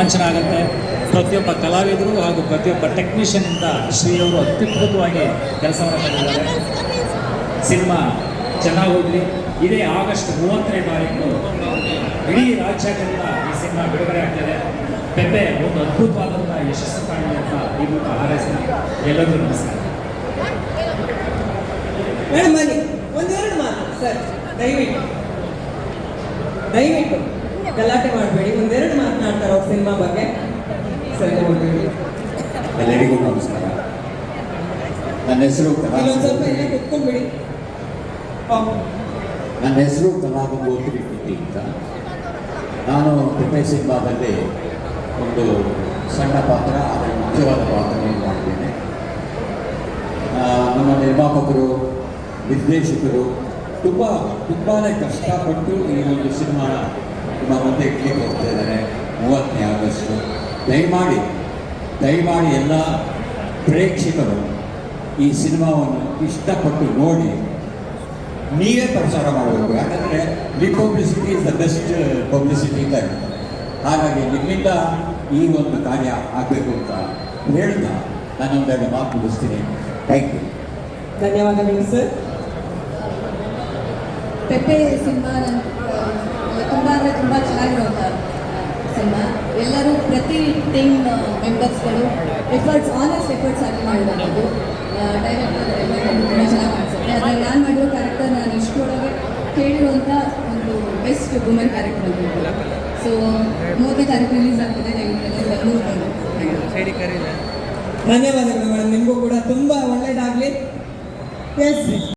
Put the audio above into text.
ರೋಮಾಂಚನ ಆಗುತ್ತೆ. ಪ್ರತಿಯೊಬ್ಬ ಕಲಾವಿದರು ಹಾಗೂ ಪ್ರತಿಯೊಬ್ಬ ಟೆಕ್ನಿಷಿಯನ್ ಇಂದ ಶ್ರೀಯವರು ಅತ್ಯದ್ಭುತವಾಗಿ ಕೆಲಸವನ್ನು ಮಾಡಿದ್ದಾರೆ. ಸಿನಿಮಾ ಚೆನ್ನಾಗಿ ಹೋಗಲಿ ಇದೇ ಆಗಸ್ಟ್ ಮೂವತ್ತನೇ ತಾರೀಕು ಇಡೀ ರಾಜ್ಯಾದ್ಯಂತ ಈ ಸಿನಿಮಾ ಬಿಡುಗಡೆ ಆಗ್ತದೆ. ಪೆಪ್ಪೆ ಒಂದು ಅದ್ಭುತವಾದಂಥ ಯಶಸ್ಸು ಕಾಣಲಿ ಅಂತ ಈ ಮೂಲಕ ಹಾರೈಸಿ ಎಲ್ಲರಿಗೂ ನಮಸ್ಕಾರ. ಒಂದೆರಡು ಮಾತು ದಯವಿಟ್ಟು. ದಯವಿಟ್ಟು ಗಲಾಟೆ ಮಾಡಬೇಡಿ. ಒಂದೆರಡು ಮಾತನಾಡ್ತಾರೆ ಅವ್ರ ಸಿನಿಮಾ ಬಗ್ಗೆ? ಸರ್ ನೋಡ್ಬೇಡಿ ಎಲ್ಲರಿಗೂ ನಮಸ್ಕಾರ. ನನ್ನ ಹೆಸರು ಸ್ವಲ್ಪ ಇಲ್ಲೇ ಕುತ್ಕೊಂಡ್ಬಿಡಿ. ನನ್ನ ಹೆಸರು ಕಲಾಗಂಗೋತ್ರಿ ಪಿಟ್ಟಿ ಅಂತ. ನಾನು ತಿಪ್ಪೆ ಸಿನಿಮಾದಲ್ಲಿ ಒಂದು ಸಣ್ಣ ಪಾತ್ರ ಆದರೆ ಮುಖ್ಯವಾದ ಪಾತ್ರವನ್ನು ಮಾಡಿದ್ದೇನೆ ನಮ್ಮ ನಿರ್ಮಾಪಕರು ನಿರ್ದೇಶಕರು ತುಂಬ ತುಂಬಾ ಕಷ್ಟಪಟ್ಟು ಈ ಒಂದು ಸಿನಿಮಾ ನಿಮ್ಮ ಮುಂದೆ ಇಡ್ಲಿಕ್ಕೆ ಹೋಗ್ತಾ ಇದ್ದಾರೆ. ದಯಮಾಡಿ ದಯಮಾಡಿ ಎಲ್ಲ ಪ್ರೇಕ್ಷಕರು ಈ ಸಿನಿಮಾವನ್ನು ಇಷ್ಟಪಟ್ಟು ನೋಡಿ ನೀವೇ ಪ್ರಚಾರ ಮಾಡಬೇಕು. ಯಾಕಂದರೆ the publicity is the best publicity ಅಂತ ಹೇಳ್ತಾರೆ ಹಾಗಾಗಿ ನಿಮ್ಮಿಂದ ಈ ಒಂದು ಕಾರ್ಯ ಆಗಬೇಕು ಅಂತ ಹೇಳ್ತಾ ನಾನೊಂದೆರಡು ಮಾತು ಮುಗಿಸ್ತೀನಿ. ಥ್ಯಾಂಕ್ ಯು ಧನ್ಯವಾದಗಳು ಸರ್ ಪೆಪ್ಪೆ ಸಿನಿಮಾ ನನ್ನ ತುಂಬ ಅಂದರೆ ತುಂಬ ಚೆನ್ನಾಗಿರುವಂಥ ಮೆಂಬರ್ಸ್ಗಳು ಎಫರ್ಟ್ಸ್ ಆನೆಸ್ಟ್ ಎಫರ್ಟ್ಸ್ ಆಗಿ ಮಾಡಿರೋದು ಡೈರೆಕ್ಟರ್ ತುಂಬ ಚೆನ್ನಾಗಿ ಅದ್ರಲ್ಲಿ ನಾನು ಮಾಡಿರೋ ಕ್ಯಾರೆಕ್ಟರ್ ನಾನು ಇಷ್ಟೊಳಗೆ ಕೇಳಿರುವಂಥ ಒಂದು ಬೆಸ್ಟ್ ವುಮೆನ್ ಕ್ಯಾರೆಕ್ಟರ್ ಸೊ ಮೂವತ್ತನೇ ತಾರೀಕು ರಿಲೀಸ್ ಆಗ್ತದೆ ಧನ್ಯವಾದಗಳು ಮೇಡಮ್ ನಿಮಗೂ ಕೂಡ ತುಂಬ ಒಳ್ಳೆಯದಾಗಲಿ ಎಸ್